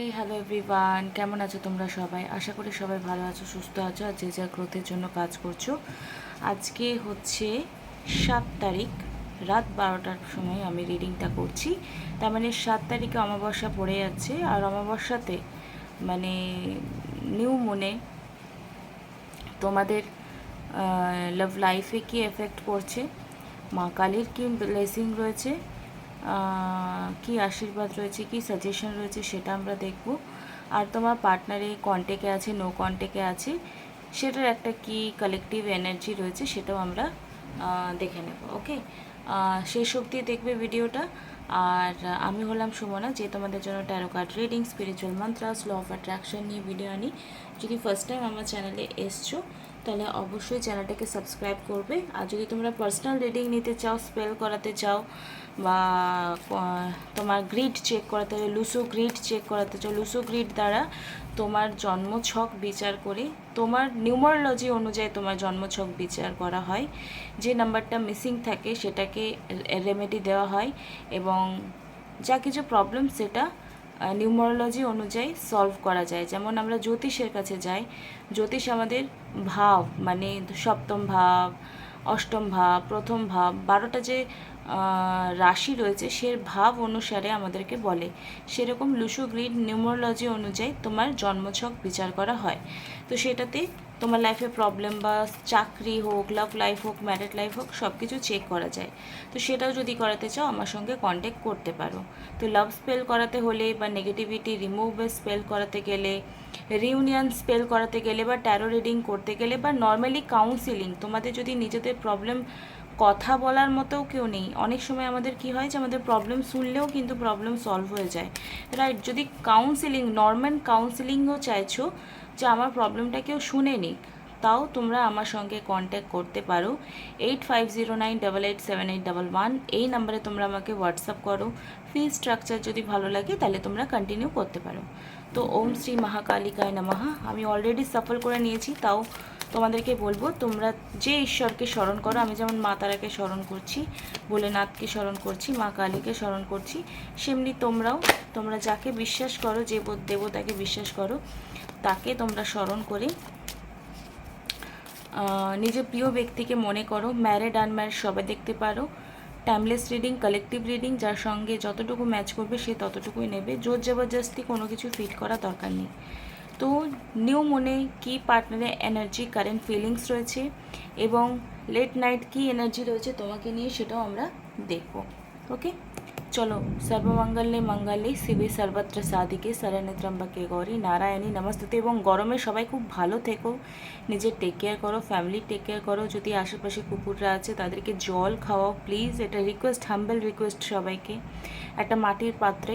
Hello everyone কেমন আছো তোমরা সবাই? আশা করি সবাই ভালো আছো, সুস্থ আছো আর যে যা গ্রোথের জন্য কাজ করছ। আজকে হচ্ছে সাত তারিখ, রাত বারোটার সময় আমি রিডিংটা করছি। তার মানে সাত তারিখে অমাবস্যা পড়ে যাচ্ছে আর অমাবস্যাতে মানে নিউ মনে তোমাদের লাভ লাইফে কি এফেক্ট করছে? মা কালীর কি ব্লেসিং রয়েছে? কি আশীর্বাদ রয়েছে, কি সাজেশন রয়েছে সেটা আমরা দেখব। আর তোমার পার্টনারে কন্টেকে আছে নো কন্টেকে আছে, সেটার একটা কি কালেকটিভ এনার্জি রয়েছে সেটাও আমরা দেখে নেব ওকে শেষ অবধি দেখবে ভিডিওটা। আর আমি হলাম সুমনা, যে তোমাদের জন্য tarot card reading spiritual mantras law of attraction নিয়ে ভিডিও আনি। যদি ফার্স্ট টাইম আমার চ্যানেলে এসছো তাহলে অবশ্যই চ্যানেলটাকে সাবস্ক্রাইব করবে। আর যদি তোমরা পার্সোনাল রিডিং নিতে চাও স্পেল করাতে চাও বা তোমার গ্রিড চেক করাতে চাও, লুসো গ্রিড চেক করাতে চাও, লুসো গ্রিড দ্বারা তোমার জন্মছক বিচার করে, তোমার নিউমারোলজি অনুযায়ী তোমার জন্মছক বিচার করা হয়। যে নাম্বারটা মিসিং থাকে, সেটাকে রেমেডি দেওয়া হয় এবং যা কিছু প্রবলেম সেটা নিউমারোলজি অনুযায়ী সলভ করা যায়। যেমন আমরা জ্যোতিষের কাছে যাই, জ্যোতিষ আমাদের ভাব মানে সপ্তম ভাব, অষ্টম ভাব, প্রথম ভাব, বারোটা যে রাশি রয়েছে সে ভাব অনুসারে আমাদেরকে বলে। সেরকম লুসু গ্রিড নিউমারোলজি অনুযায়ী তোমার জন্মছক বিচার করা হয়। তো সেটাতে তোমার লাইফে প্রবলেম বা চাকরি হোক লাভ লাইফ হোক ম্যারিড লাইফ হোক সব কিছু চেক করা যায়। তো সেটাও যদি করাতে চাও, আমার সঙ্গে কন্ট্যাক্ট করতে পারো। তো লাভ স্পেল করাতে হলে বা নেগেটিভিটি রিমুভ স্পেল করাতে গেলে রিউনিয়ন স্পেল করাতে গেলে বা ট্যারো রিডিং করতে গেলে বা নর্মালি কাউন্সিলিং তোমাদের যদি নিজেদের প্রবলেম কথা বলার মতোও কেউ নেই, অনেক সময় আমাদের কি হয় যে আমাদের প্রবলেম শুনলেও কিন্তু প্রবলেম সলভ হয়ে যায়। রাইট যদি কাউন্সিলিং নর্মাল কাউন্সিলিংও চাইছো যে আমার প্রবলেমটা কেউ শুনে নিক, তাও তোমরা আমার সঙ্গে কন্ট্যাক্ট করতে পারো। Eight five zero nine double eight seven eight double one এই নাম্বারে তোমরা আমাকে হোয়াটসঅ্যাপ করো। ফি স্ট্রাকচার যদি ভালো লাগে, তাহলে তোমরা কন্টিনিউ করতে পারো। তো ওম শ্রী মহাকালিকায় নমঃ। আমি অলরেডি সফল করে নিয়েছি, তাও তোমাদেরকে বলব, তোমরা যে ঈশ্বরকে স্মরণ করো, আমি যেমন মা তারাকে স্মরণ করছি, ভোলেনাথকে স্মরণ করছি, মা কালীকে স্মরণ করছি, সেমনি তোমরাও, তোমরা যাকে বিশ্বাস করো, যে দেবতাকে বিশ্বাস করো তাকে তোমরা স্মরণ করে নিজের প্রিয় ব্যক্তিকে মনে করো ম্যারেড আনম্যারেড সবাই দেখতে পারো। টাইমলেস রিডিং কালেকটিভ রিডিং যার সঙ্গে যতটুকু ম্যাচ করবে সে ততটুকুই নেবে। জোর জবরদস্তি কোনো কিছু ফিট করা দরকার নেই। তো নিউ মনে কি পার্টনারের এনার্জি কারেন্ট ফিলিংস রয়েছে এবং লেট নাইট কি এনার্জি রয়েছে তোমাকে নিয়ে সেটাও আমরা দেখব। ওকে চলো সর্বমঙ্গলে মঙ্গলে শিবে সর্বত্র সাদিকে শরণে ত্রম্বকে গৌরী নারায়ণী নমস্তুতে এবং গরমে সবাই খুব ভালো থেকো। নিজের টেক কেয়ার করো ফ্যামিলি টেক কেয়ার করো, যদি আশেপাশে কুকুররা আছে তাদেরকে জল খাওয়াও প্লিজ এটা রিকোয়েস্ট হাম্বেল রিকোয়েস্ট সবাইকে। একটা মাটির পাত্রে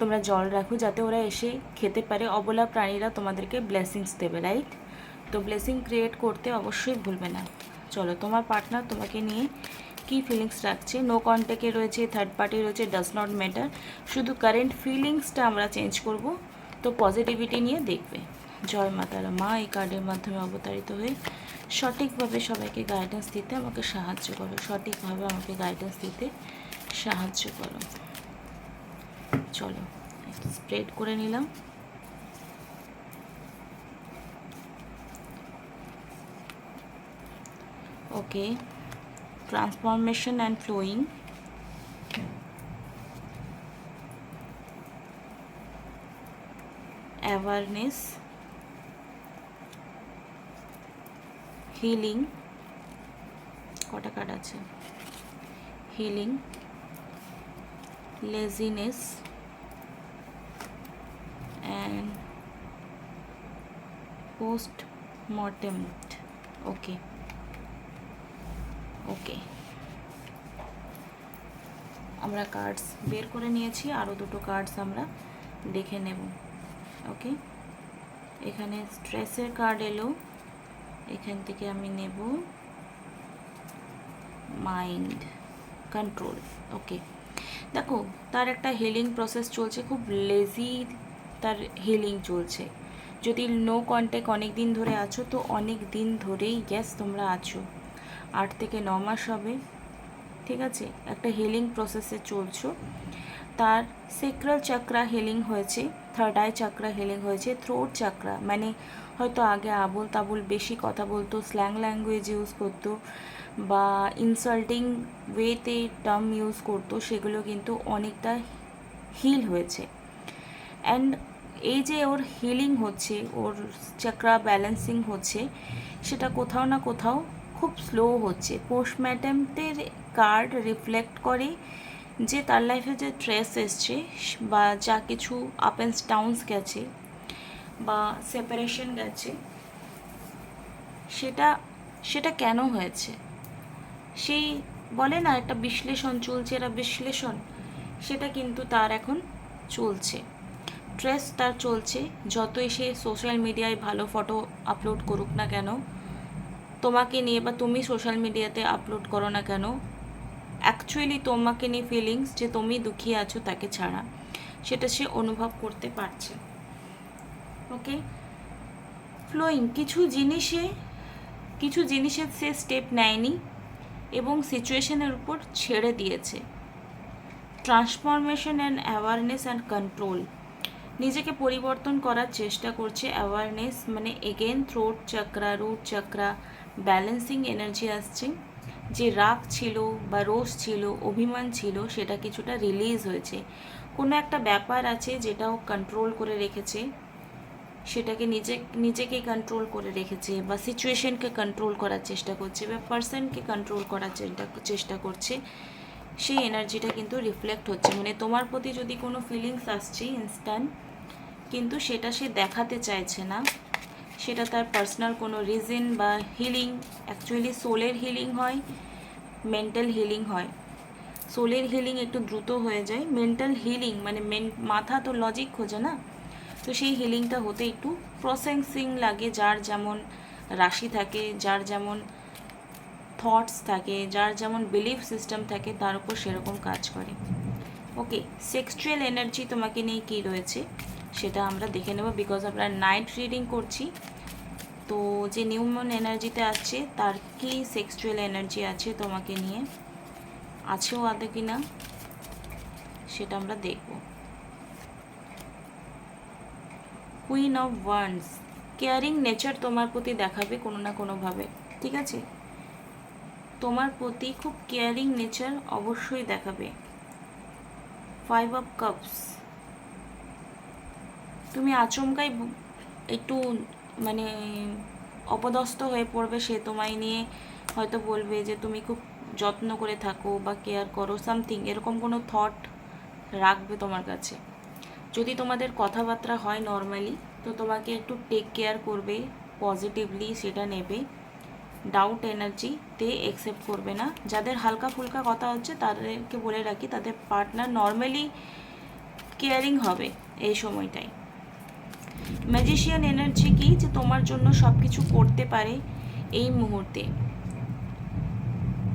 তোমরা জল রাখো, যাতে ওরা এসে খেতে পারে, অবলা প্রাণীরা তোমাদেরকে ব্লেসিংস দেবে রাইট তো ব্লেসিং ক্রিয়েট করতে অবশ্যই ভুলবে না। চলো, তোমার পার্টনার তোমাকে নিয়ে কি ফিলিংস রাখছে? নো কন্ট্যাক্টে রয়েছে থার্ড পার্টি রয়েছে ডাজ নট ম্যাটার শুধু কারেন্ট ফিলিংসটা আমরা চেঞ্জ করব। তো পজিটিভিটি নিয়ে দেখবে। জয় মাতারা মা এই কার্ডের মাধ্যমে অবতারিত হয়ে সঠিকভাবে সবাইকে গাইডেন্স দিতে আমাকে সাহায্য করো। সঠিকভাবে আমাকে গাইডেন্স দিতে সাহায্য করো। চলো স্প্রেড করে নিলাম। Okay transformation and flowing awareness healing কটা কার্ড আছে? Healing laziness. And post mortem okay. Okay আমরা কার্ডস বের করে নিয়েছি আরও দুটো কার্ডস আমরা দেখে নেব। ওকে এখানে স্ট্রেসের কার্ড এলো। এখান থেকে আমি নেব মাইন্ড কন্ট্রোল ওকে দেখো, তার একটা হিলিং প্রসেস চলছে, খুব লেজি তার হিলিং চলছে। যদি নো কন্ট্যাক্ট অনেক দিন ধরে আছো, তো অনেক দিন ধরেই গ্যাস তোমরা আছো। আট থেকে ন মাস হবে, ঠিক আছে? একটা হিলিং প্রসেসে চলছো। তার সেক্রাল চাকরা হিলিং হয়েছে থার্ড আই চাকরা হিলিং হয়েছে থ্রোট চাকরা মানে হয়তো আগে আবল তাবল বেশি কথা বলতো স্ল্যাং ল্যাঙ্গুয়েজ ইউজ করতো, বা ইনসাল্টিং ওয়েতে টার্ম ইউজ করতো, সেগুলো কিন্তু অনেকটা হিল হয়েছে। অ্যান্ড এই যে ওর হিলিং হচ্ছে, ওর চাকরা ব্যালেন্সিং হচ্ছে, সেটা কোথাও না কোথাও খুব স্লো হচ্ছে। পোস্টম্যাটেমটের কার্ড রিফ্লেক্ট করে যে তার লাইফে যে স্ট্রেস এসছে বা যা কিছু আপ অ্যান্ড ডাউনস গেছে বা সেপারেশন গেছে, সেটা সেটা কেন হয়েছে? সেই বলে না একটা বিশ্লেষণ চলছে এটা বিশ্লেষণ, সেটা কিন্তু তার এখন চলছে। স্ট্রেস তার চলছে, যতই সে সোশ্যাল মিডিয়ায় ভালো ফটো আপলোড করুক না কেন তোমাকে নিয়ে বা তুমি সোশ্যাল মিডিয়াতে আপলোড করো না কেন? অ্যাকচুয়ালি তোমাকে নিয়ে ফিলিংস যে তুমি দুঃখী আছো তাকে ছাড়া। সেটা সে অনুভব করতে পারছে। ওকে ফ্লোয়িং কিছু জিনিসে, কিছু জিনিসের সে স্টেপ নেয়নি এবং সিচুয়েশনের উপর ছেড়ে দিয়েছে। Transformation and awareness and control নিজেকে পরিবর্তন করার চেষ্টা করছে অ্যাওয়ারনেস মানে again throat chakra root chakra balancing energy আসছে। যে রাগ ছিল বা রোষ ছিল, অভিমান ছিল, সেটা কিছুটা রিলিজ হয়েছে। কোনো একটা ব্যাপার আছে যেটাও কন্ট্রোল করে রেখেছে। সেটাকে নিজে, নিজেকে কন্ট্রোল করে রেখেছে বা সিচুয়েশনকে কন্ট্রোল করার চেষ্টা করছে বা পার্সনকে কন্ট্রোল করার চেষ্টা করছে, সেই এনার্জিটা কিন্তু রিফ্লেক্ট হচ্ছে। মানে তোমার প্রতি যদি কোনো ফিলিংস আসছে ইনস্ট্যান্ট কিন্তু সেটা সে দেখাতে চাইছে না সেটা তার পার্সোনাল কোনো রিজন বা হিলিং অ্যাকচুয়ালি সোলের হিলিং হয় মেন্টাল হিলিং হয়। সোলের হিলিং একটু দ্রুত হয়ে যায়। মেন্টাল হিলিং মানে মেন মাথা তো লজিক খোঁজে না? তো সেই হিলিংটা হতে একটু প্রসেসিং লাগে, যার যেমন রাশি থাকে, যার যেমন থটস থাকে, যার যেমন বিলিফ সিস্টেম থাকে, তার উপর সেরকম কাজ করে। ওকে সেক্সুয়াল এনার্জি তোমাকে নিয়ে কী রয়েছে? সেটা আমরা দেখে নেব বিকজ আমরা নাইট রিডিং করছি। তো যে নিউমন এনার্জিতে আছে, তার কি সেক্সুয়াল এনার্জি আছে তোমাকে নিয়ে? আছেও আদৌ কি না? সেটা আমরা দেখব। Queen of wands caring nature তোমার প্রতি দেখাবে কোনো না কোনোভাবে, ঠিক আছে? তোমার প্রতি খুব কেয়ারিং নেচার অবশ্যই দেখাবে। ফাইভ অফ কাপস তুমি আচমকাই একটু মানে অপদস্থ হয়ে পড়বে, সে তোমায় নিয়ে হয়তো বলবে যে তুমি খুব যত্ন করে থাকো বা কেয়ার করো সামথিং এরকম কোনো থট রাখবে তোমার কাছে। যদি তোমাদের কথাবার্তা হয় নর্মালি তো তোমাকে একটু টেক কেয়ার করবে পজিটিভলি সেটা নেবে। ডাউট এনার্জিতে একসেপ্ট করবে না। যাদের হালকা ফুলকা কথা হচ্ছে, তাদেরকে বলে রাখি, তাদের পার্টনার নর্মালি কেয়ারিং হবে এই সময়টায়। ম্যাজিশিয়ান এনার্জি কি? যে তোমার জন্য সব কিছু করতে পারে এই মুহূর্তে।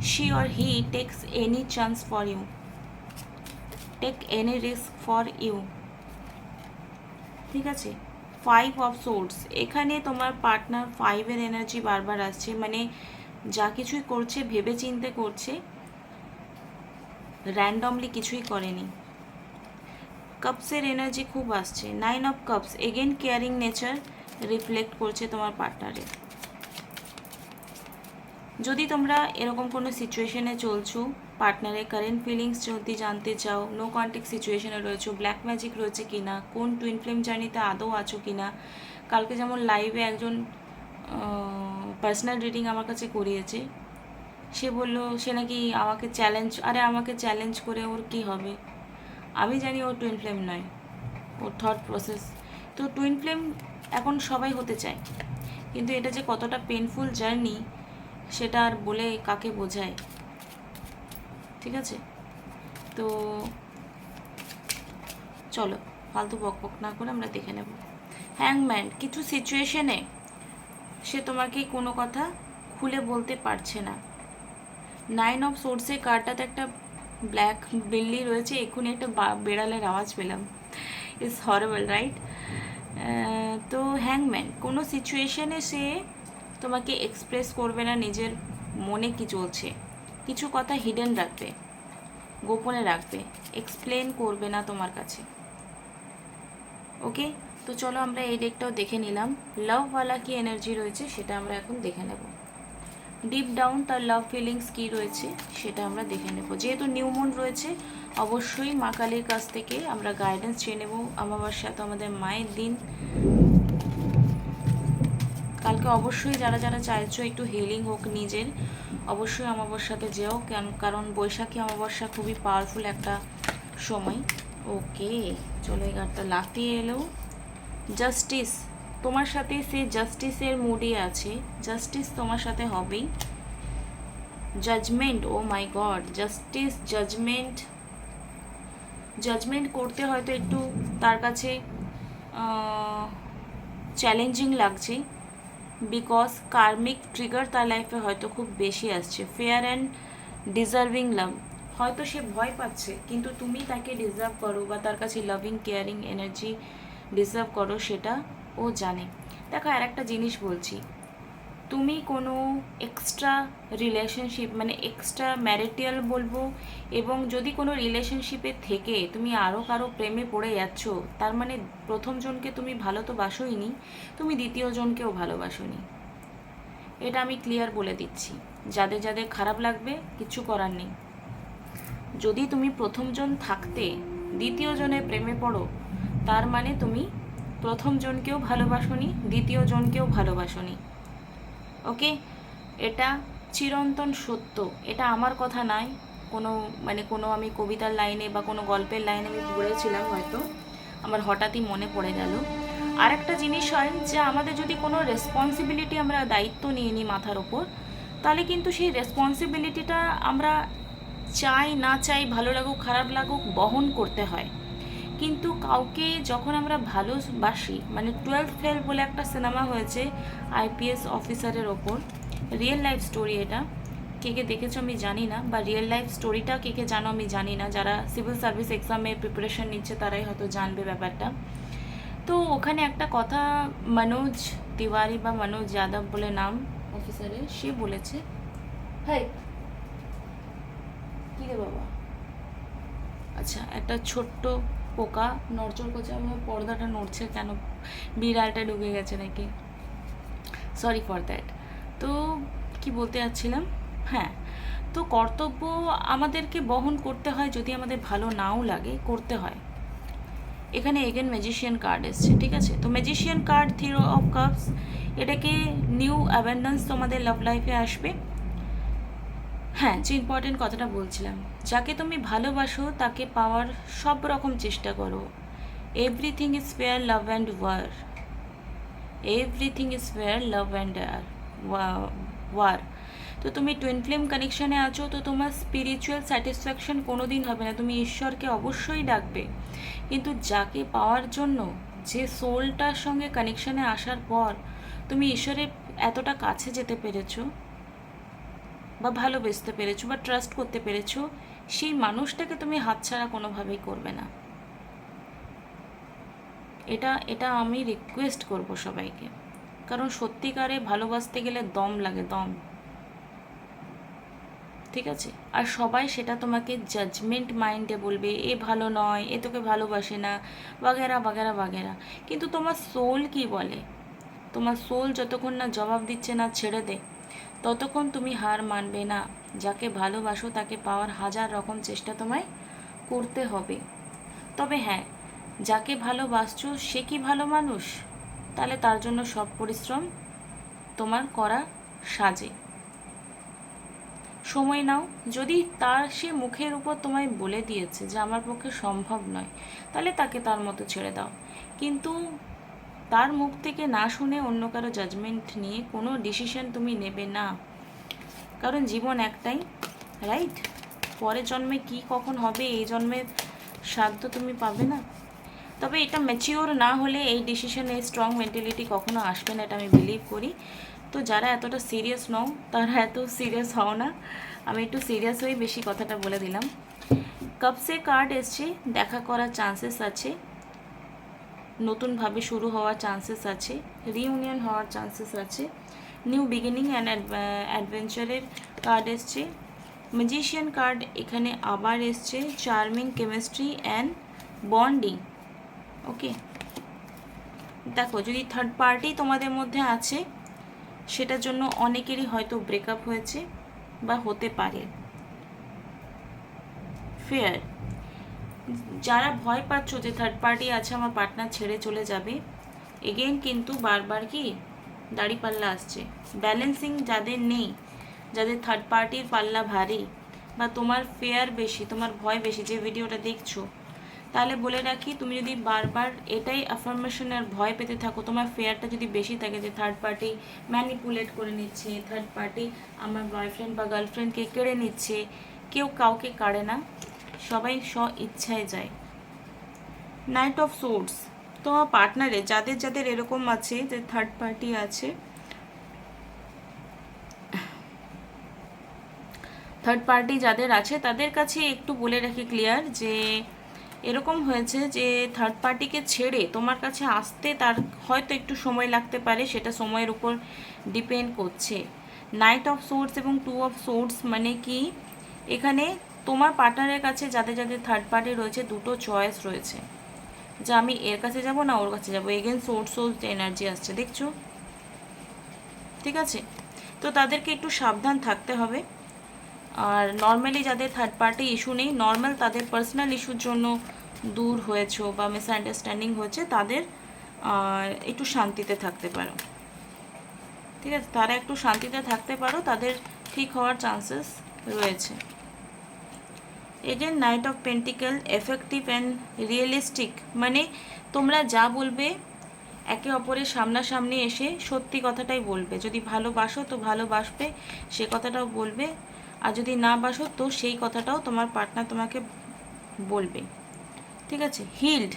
She or he takes any chance for you take any risk for you ঠিক আছে? ফাইভ অফ সোর্স এখানে তোমার পার্টনার ফাইভের এনার্জি বারবার আসছে। মানে যা কিছুই করছে ভেবে চিন্তে করছে র্যান্ডমলি কিছুই করেনি। কাপসের এনার্জি খুব আসছে। Nine of cups again caring nature reflect করছে তোমার পার্টনারে যদি তোমরা এরকম কোনো সিচুয়েশনে চলছো পার্টনারের কারেন্ট ফিলিংস যদি জানতে চাও নো কন্ট্যাক্ট সিচুয়েশনে রয়েছো ব্ল্যাক ম্যাজিক রয়েছে কি না কোন টুইন ফ্লেম জার্নিতে আদৌ আছো কি না কালকে যেমন লাইভে একজন পার্সোনাল রিডিং আমার কাছে করিয়েছে, সে বলল, সে নাকি আমাকে চ্যালেঞ্জ আরে আমাকে চ্যালেঞ্জ করে ওর কি হবে? আমি জানি ও টুইন ফ্লেম নয়। ওর থট প্রসেস তো টুইন ফ্লেম এখন সবাই হতে চায়। কিন্তু এটা যে কতটা পেনফুল জার্নি সেটা আর বলে কাকে বোঝায়? ঠিক আছে? তো চলো, ফালতু বক বক না করে আমরা দেখে নেব। হ্যাংম্যান কিছু সিচুয়েশনে সে তোমাকে কোনো কথা খুলে বলতে পারছে না। নাইন অফ সোর্সে কার্ডটাতে একটা ব্ল্যাক বিল্লি রয়েছে, এক্ষুনি একটা বেড়ালের আওয়াজ পেলাম। ইজ হরেবল রাইট তো হ্যাংম্যান কোনো সিচুয়েশনে সে তোমাকে এক্সপ্রেস করবে না, নিজের মনে কি চলছে? কিছু কথা হিডেন রাখবে, গোপনে রাখবে এক্সপ্লেন করবে না তোমার কাছে। ওকে তো চলো আমরা এই ডেকটাও দেখে নিলাম। লাভওয়ালা কি এনার্জি রয়েছে, সেটা আমরা এখন দেখে নেব। ডিপ ডাউন তার লাভ ফিলিংস কি রয়েছে, সেটা আমরা দেখে নেব। যেহেতু নিউমন রয়েছে, অবশ্যই মা কালীর কাছ থেকে আমরা গাইডেন্স চেয়ে নেব। অমাবস্যা তো আমাদের মায়ের দিন। কালকে অবশ্যই যারা যারা চাইছো একটু হিলিং হোক নিজের, অবশ্যই অমাবস্যাতে যেও। কারণ বৈশাখী অমাবস্যা খুবই পাওয়ারফুল একটা সময়। ওকে চলো এগারটা লাফিয়ে এলো। জাস্টিস তোমার সাথে সে জাস্টিসের মুডে আছে। জাস্টিস তোমার সাথে হবেই। Judgement oh my God justice judgement judgement করতে হয়তো একটু তার কাছে চ্যালেঞ্জিং লাগছে। বিকজ কার্মিক ট্রিগার তার লাইফে হয়তো খুব বেশি আসছে। ফেয়ার অ্যান্ড ডিজার্ভিং লাভ হয়তো সে ভয় পাচ্ছে, কিন্তু তুমি তাকে ডিজার্ভ করো বা তার কাছে লাভিং কেয়ারিং এনার্জি ডিজার্ভ করো সেটা ও জানে। দেখো আর একটা জিনিস বলছি। তুমি কোনো এক্সট্রা রিলেশনশিপ মানে এক্সট্রা ম্যারিটিয়াল বলব, এবং যদি কোনো রিলেশনশিপে থেকে তুমি আরও কারও প্রেমে পড়ে যাচ্ছ, তার মানে প্রথম জনকে তুমি ভালো তো বাসোইনি, তুমি দ্বিতীয় জনকেও ভালোবাসোনি। এটা আমি ক্লিয়ার বলে দিচ্ছি। যাদের যাদের খারাপ লাগবে, কিছু করার নেই। যদি তুমি প্রথমজন থাকতে দ্বিতীয় জনের প্রেমে পড়ো, তার মানে তুমি প্রথম জনকেও ভালোবাসোনি, দ্বিতীয় জনকেও ভালোবাসোনি। ওকে? এটা চিরন্তন সত্য। এটা আমার কথা নয় কোনো মানে কোনো আমি কবিতার লাইনে বা কোনো গল্পের লাইনে আমি পড়েছিলাম হয়তো। আমার হঠাৎই মনে পড়ে গেল। আর একটা জিনিস হয় যে, আমাদের যদি কোনো রেসপন্সিবিলিটি আমরা দায়িত্ব নিয়ে নিই মাথার ওপর, তাহলে কিন্তু সেই রেসপন্সিবিলিটিটা আমরা চাই, না চাই, ভালো লাগুক, খারাপ লাগুক, বহন করতে হয়। কিন্তু কাউকে যখন আমরা ভালোবাসি মানে টুয়েলভ ফেল বলে একটা সিনেমা হয়েছে আইপিএস অফিসারের ওপর রিয়েল লাইফ স্টোরি এটা। কে কে দেখেছ আমি জানি না বা রিয়েল লাইফ স্টোরিটা কে কে জানো আমি জানি না। যারা সিভিল সার্ভিস এক্সামের প্রিপারেশন নিচ্ছে তারাই হয়তো জানবে ব্যাপারটা। তো ওখানে একটা কথা মনোজ তিওয়ারি বা মনোজ যাদব বলে নাম অফিসারের সে বলেছে, হাই, কী রে বাবা? আচ্ছা একটা ছোট্ট পোকা, নড়চড় করছে, আমার পর্দাটা নড়ছে কেন? বিড়ালটা ঢুকে গেছে নাকি? সরি ফর দ্যাট তো কি বলতে যাচ্ছিলাম হ্যাঁ তো কর্তব্য আমাদেরকে বহন করতে হয় যদি আমাদের ভালো নাও লাগে, করতে হয়। এখানে এগেন ম্যাজিশিয়ান কার্ড এসছে, ঠিক আছে? তো magician card three of cups এটাকে নিউ অ্যাবেন্ডেন্স তোমাদের লাভ লাইফে আসবে। হ্যাঁ যে ইম্পর্টেন্ট কথাটা বলছিলাম। যাকে তুমি ভালোবাসো, তাকে পাওয়ার সব রকম চেষ্টা করো। Everything is fair love and war everything is fair love and war তো তুমি টুইন ফ্লেম কানেকশানে আছো, তো তোমার স্পিরিচুয়াল স্যাটিসফ্যাকশন কোনো দিন হবে না। তুমি ঈশ্বরকে অবশ্যই ডাকবে। কিন্তু যাকে পাওয়ার জন্য, যে সোলটার সঙ্গে কানেকশানে আসার পর, তুমি ঈশ্বরের এতটা কাছে যেতে পেরেছ বা ভালোবেসতে পেরেছ বা ট্রাস্ট করতে পেরেছ, সেই মানুষটাকে তুমি হাতছাড়া কোনোভাবেই করবে না। এটা এটা আমি রিকোয়েস্ট করব সবাইকে। কারণ সত্যিকারে ভালোবাসতে গেলে দম লাগে, দম। ঠিক আছে? আর সবাই সেটা তোমাকে জাজমেন্ট মাইন্ডে বলবে, এ ভালো নয়, এ তোকে ভালোবাসে না। বাগেরা বাগেরা বাগেরা। কিন্তু তোমার সোল কি বলে? তোমার সোল যতক্ষণ না জবাব দিচ্ছে না, ছেড়ে দে। ততক্ষণ তুমি হার মানবে না। যাকে ভালোবাসো তাকে পাওয়ার হাজার রকম চেষ্টা তোমায় করতে হবে। তবে হ্যাঁ যাকে ভালোবাসছো সে কি ভালো মানুষ? তাহলে তার জন্য সব পরিশ্রম তোমার করা সাজে। সময় নাও। যদি তার সে মুখের উপর তোমায় বলে দিয়েছে যে আমার পক্ষে সম্ভব নয়, তাহলে তাকে তার মতো ছেড়ে দাও। কিন্তু তার মুখ থেকে না শুনে অন্য কারও জাজমেন্ট নিয়ে কোনো ডিসিশন তুমি নেবে না। কারণ জীবন একটাই রাইট পরের জন্মে কি কখন হবে, এই জন্মের সাধ্য তুমি পাবে না। তবে এটা ম্যাচিওর না হলে এই ডিসিশনে স্ট্রং মেন্টালিটি কখনো আসবে না এটা আমি বিলিভ করি। তো যারা এতটা সিরিয়াস নও, তারা এত সিরিয়াস হও না। আমি একটু সিরিয়াস হয়ে বেশি কথাটা বলে দিলাম। কাপসে কার্ড এসছে, দেখা করার চান্সেস আছে। নতুনভাবে শুরু হওয়ার চান্সেস আছে রিউনিয়ন হওয়ার চান্সেস আছে নিউ বিগিনিং অ্যান্ড অ্যাডভেঞ্চারের কার্ড এসছে। ম্যাজিশিয়ান কার্ড এখানে আবার এসছে charming chemistry and bonding okay দেখো, যদি থার্ড পার্টি তোমাদের মধ্যে আছে, সেটার জন্য অনেকেরই হয়তো ব্রেকআপ হয়েছে বা হতে পারে। ফেয়ার যারা ভয় পাচ্ছ যে থার্ড পার্টি আছে, আমার পার্টনার ছেড়ে চলে যাবে এগেন কিন্তু বারবার কি দাড়ি পাল্লা আসছে। ব্যালেন্সিং যাদের নেই, যাদের থার্ড পার্টির পাল্লা ভারী, বা তোমার ফেয়ার বেশি, তোমার ভয় বেশি, যে ভিডিওটা দেখছ, তাহলে বলে রাখি, তুমি যদি বারবার এটাই অ্যাফার্মেশন আর ভয় পেতে থাকো, তোমার ফেয়ারটা যদি বেশি থাকে যে থার্ড পার্টি ম্যানিপুলেট করে নিচ্ছে থার্ড পার্টি আমার বয়ফ্রেন্ড বা গার্লফ্রেন্ডকে কেড়ে নিচ্ছে, কেউ কাউকে কাড়ে না। সবাই স্ব ইচ্ছায় যায়। নাইট অফ সোর্স তোমার পার্টনারে যাদের যাদের এরকম আছে, যে থার্ড পার্টি আছে থার্ড পার্টি যাদের আছে, তাদের কাছে একটু বলে রাখি ক্লিয়ার যে, এরকম হয়েছে যে থার্ড পার্টিকে ছেড়ে তোমার কাছে আসতে তার হয়তো একটু সময় লাগতে পারে, সেটা সময়ের উপর ডিপেন্ড করছে। নাইট অফ সোর্স এবং টু অফ সোর্স মানে কি? এখানে তোমার পার্টনারের কাছে যাদের যাদের থার্ড পার্টি রয়েছে, দুটো চয়েস রয়েছে। যে আমি এর কাছে যাব না ওর কাছে যাব। এগেন সোর্স সোর্স এনার্জি আসছে, দেখছ? ঠিক আছে? তো তাদেরকে একটু সাবধান থাকতে হবে। আর নর্মালি যাদের থার্ড পার্টি ইস্যু নেই নর্মাল তাদের পার্সোনাল ইস্যুর জন্য দূর হয়েছো বা মিসআন্ডারস্ট্যান্ডিং হয়েছে, তাদের একটু শান্তিতে থাকতে পারো। ঠিক আছে? তারা একটু শান্তিতে থাকতে পারো, তাদের ঠিক হওয়ার চান্সেস রয়েছে। Agent knight of pentacles effective and realistic মানে তোমরা যা বলবে একে অপরের সামনাসামনি এসে সত্যি কথাটাই বলবে। যদি ভালোবাসো তো ভালোবাসবে, সে কথাটাও বলবে। আর যদি না বাসো তো সেই কথাটাও তোমার পার্টনার তোমাকে বলবে। ঠিক আছে? হিল্ড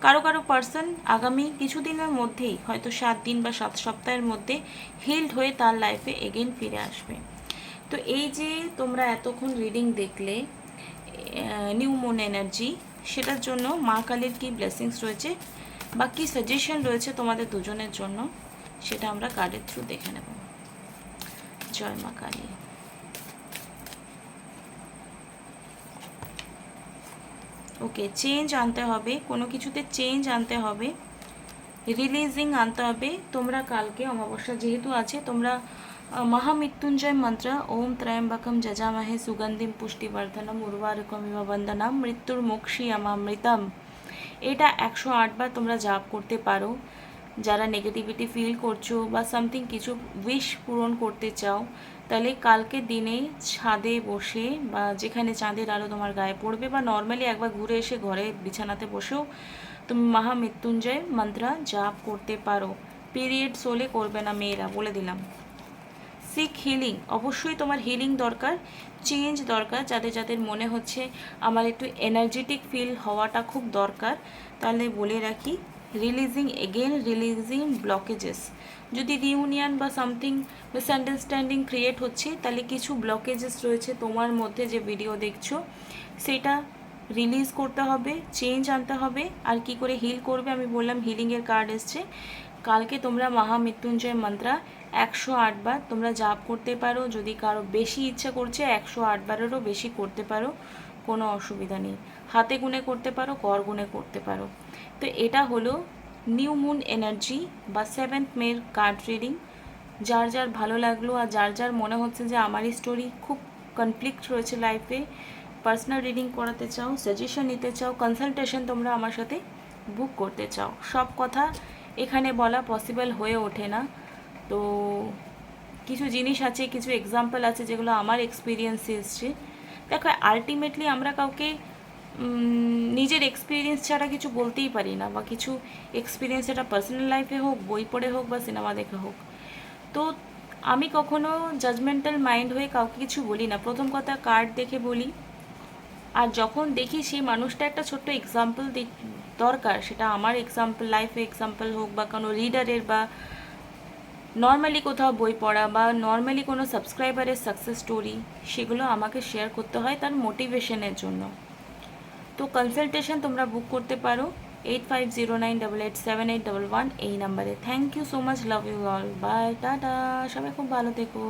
কারও কারও পার্সন আগামী কিছুদিনের মধ্যেই, হয়তো সাত দিন বা সাত সপ্তাহের মধ্যে হিল্ড হয়ে তার লাইফে এগেন ফিরে আসবে। তো এই যে তোমরা এতক্ষণ রিডিং দেখলে নিউ মুন এনার্জি সেটার জন্য মা কালীর কী ব্লেসিংস রয়েছে বা কী সাজেশন রয়েছে তোমাদের দুজনের জন্য, সেটা আমরা কার্ডের থ্রু দেখে নেব। জয় মা কালী। ওকে চেঞ্জ আনতে হবে, কোনো কিছুতে চেঞ্জ আনতে হবে রিলিজিং আনতে হবে। তোমরা কালকে অমাবস্যা যেহেতু আছে, তোমরা মহামৃত্যুঞ্জয় মন্ত্র ওম ত্রয়ম্বকম যজামহে সুগন্ধিম পুষ্টিবর্ধনম উর্বারকমিব বন্দনাম মৃত্যুর মোক্ষী আমামৃতম এটা একশো আটবার তোমরা জাপ করতে পারো। যারা নেগেটিভিটি ফিল করছ বা সামথিং কিছু উইশ পূরণ করতে চাও, তাহলে কালকে দিনে ছাদে বসে বা যেখানে চাঁদের আলো তোমার গায়ে পড়বে বা নর্মালি একবার ঘুরে এসে ঘরে বিছানাতে বসেও তুমি মহামৃত্যুঞ্জয় মন্ত্রা জাপ করতে পারো। পিরিয়ড সোলে করবে না মেয়েরা, বলে দিলাম। সিক হিলিং অবশ্যই তোমার হিলিং দরকার চেঞ্জ দরকার, যাদের যাদের মনে হচ্ছে আমার একটু এনার্জেটিক ফিল হওয়াটা খুব দরকার, তাহলে বলে রাখি রিলিজিং এগেন রিলিজিং ব্লকেজেস যদি রিউনিয়ন বা সামথিং মিসআন্ডারস্ট্যান্ডিং ক্রিয়েট হচ্ছে, তাহলে কিছু ব্লকেজেস রয়েছে তোমার মধ্যে যে ভিডিও দেখছ, সেটা রিলিজ করতে হবে চেঞ্জ আনতে হবে, আর কি করে হিল করবে, আমি বললাম হিলিংয়ের কার্ড এসছে। কালকে তোমরা মহামৃত্যুঞ্জয় মন্ত্রা একশো আটবার তোমরা জাপ করতে পারো। যদি কারও বেশি ইচ্ছা করছে, একশো আটবারেরও বেশি করতে পারো। কোনো অসুবিধা নেই। হাতে গুনে করতে পারো কর গুনে করতে পারো। তো এটা হলো নিউ মুন এনার্জি বা সেভেন্থ মের কার্ড রিডিং। যার যার ভালো লাগল আর যার যার মনে হচ্ছে যে আমারই স্টোরি খুব কনফ্লিক্ট রয়েছে লাইফে পার্সোনাল রিডিং করাতে চাও সাজেশন নিতে চাও কনসালটেশন তোমরা আমার সাথে বুক করতে চাও। সব কথা এখানে বলা পসিবল হয়ে ওঠে না। তো কিছু জিনিস আছে, কিছু এক্সাম্পল আছে যেগুলো আমার এক্সপিরিয়েন্সে এসছে। দেখো আলটিমেটলি আমরা কাউকে নিজের এক্সপিরিয়েন্স ছাড়া কিছু বলতেই পারি না বা কিছু এক্সপিরিয়েন্স এটা পার্সোনাল লাইফে হোক, বই পড়ে হোক বা সিনেমা দেখে হোক। তো আমি কখনো জাজমেন্টাল মাইন্ড হয়ে কাউকে কিছু বলি না। প্রথম কথা কার্ড দেখে বলি। আর যখন দেখি সেই মানুষটা একটা ছোট্ট এক্সাম্পল দরকার, সেটা আমার এক্সাম্পল লাইফে এক্সাম্পল হোক বা কোনো রিডারের বা নর্মালি কোথাও বই পড়া বা নর্মালি কোনো সাবস্ক্রাইবারের সাকসেস স্টোরি সেগুলো আমাকে শেয়ার করতে হয় তার মোটিভেশনের জন্য। তো কনসালটেশন তোমরা বুক করতে পারো eight five zero nine double eight seven eight double one এই নাম্বারে thank you so much love you all bye tata, সবাই খুব ভালো থেকো।